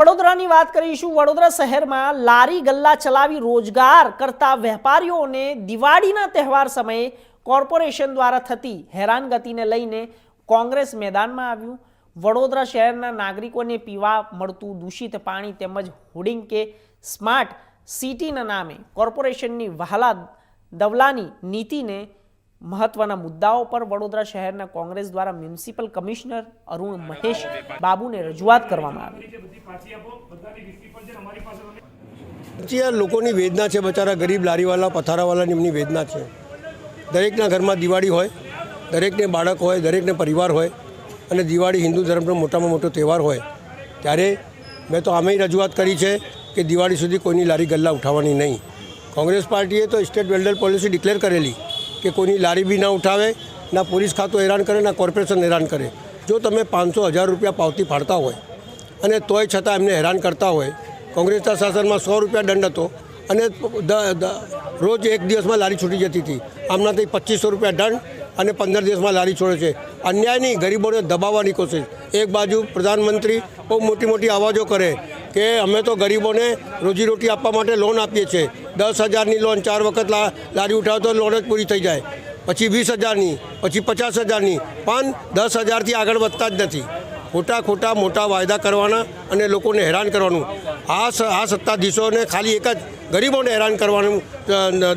વડોદરાની વાત કરીશું. વડોદરા શહેરમાં લારી ગલ્લા ચલાવી રોજગાર કરતા વેપારીઓને દિવાળીના તહેવાર સમયે કોર્પોરેશન દ્વારા થતી હેરાનગતિને લઈને કોંગ્રેસ મેદાનમાં આવ્યું. વડોદરા શહેરના નાગરિકોને પીવા મળતું દૂષિત પાણી તેમજ હોર્ડિંગ કે સ્માર્ટ સિટીના નામે કોર્પોરેશનની વહાલા દવલાની નીતિને મહત્વના મુદ્દાઓ પર વડોદરા શહેરના કોંગ્રેસ દ્વારા મ્યુનિસિપલ કમિશનર અરુણ મહેશ બાબુને રજૂઆત કરવામાં આવી. આ લોકોની વેદના છે, બચારા ગરીબ લારીવાળા પથારાવાળાની એમની વેદના છે. દરેકના ઘરમાં દિવાળી હોય, દરેકને બાળક હોય, દરેકને પરિવાર હોય અને દિવાળી હિન્દુ ધર્મનો મોટામાં મોટો તહેવાર હોય, ત્યારે મેં તો આમેય રજૂઆત કરી છે કે દિવાળી સુધી કોઈની લારી ગલ્લા ઉઠાવવાની નહીં. કોંગ્રેસ પાર્ટીએ તો સ્ટેટ વેલ્ડર પોલિસી ડિક્લેર કરેલી. કે કોઈની લારી બી ના ઉઠાવે, ના પોલીસ ખાતું હેરાન કરે, ના કોર્પોરેશન હેરાન કરે. જો તમે પાંચસો હજાર રૂપિયા પાવતી ફાડતા હોય અને તોય છતાં એમને હેરાન કરતા હોય, કોંગ્રેસના શાસનમાં સો રૂપિયા દંડ હતો અને રોજ એક દિવસમાં લારી છૂટી જતી હતી. આમનાથી પચીસો રૂપિયા દંડ અને પંદર દિવસમાં લારી છોડે છે. અન્યાય નહીં ગરીબોને દબાવવાની કોશિશ. એક બાજુ પ્રધાનમંત્રી બહુ મોટી મોટી આવાજો કરે કે અમે તો ગરીબોને રોજીરોટી આપવા માટે લોન આપીએ છીએ. દસ હજારની લોન ચાર વખત લારી ઉઠાવો તો લોન જ પૂરી થઈ જાય. પછી વીસ હજારની, પછી પચાસ હજારની, પણ દસ હજારથી આગળ વધતા જ નથી. ખોટા ખોટા મોટા વાયદા કરવાના અને લોકોને હેરાન કરવાનું. આ આ સત્તાધીશોને ખાલી એક જ ગરીબોને હેરાન કરવાનું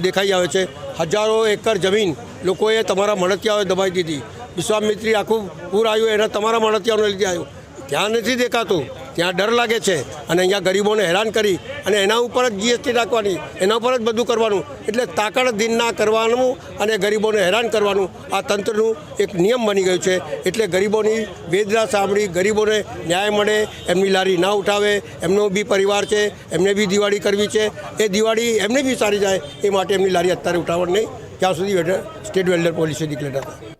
દેખાઈ આવે છે. હજારો એકર જમીન લોકોએ તમારા મળતિયાઓએ દબાવી દીધી. વિશ્વામિત્રી આખું પૂર આવ્યું, એના તમારા મળતિયાઓને લીધે આવ્યું. ધ્યાન નથી દેખાતું. ત્યાં ડર લાગે છે અને અહીંયા ગરીબોને હેરાન કરી અને એના ઉપર જ જીએસટી રાખવાની, એના ઉપર જ બધું કરવાનું. એટલે તાકડ દિનના કરવાનું અને ગરીબોને હેરાન કરવાનું આ તંત્રનું એક નિયમ બની ગયું છે. એટલે ગરીબોની વેદના સાંભળી, ગરીબોને ન્યાય મળે, એમની લારી ના ઉઠાવે, એમનો બી પરિવાર છે, એમને બી દિવાળી કરવી છે. એ દિવાળી એમને બી સારી જાય, એ માટે એમની લારી અત્યારે ઉઠાવવાની નહીં. ત્યાં સુધી સ્ટેટ વેલ્ડર પોલીસે ડિક્લેર હતા.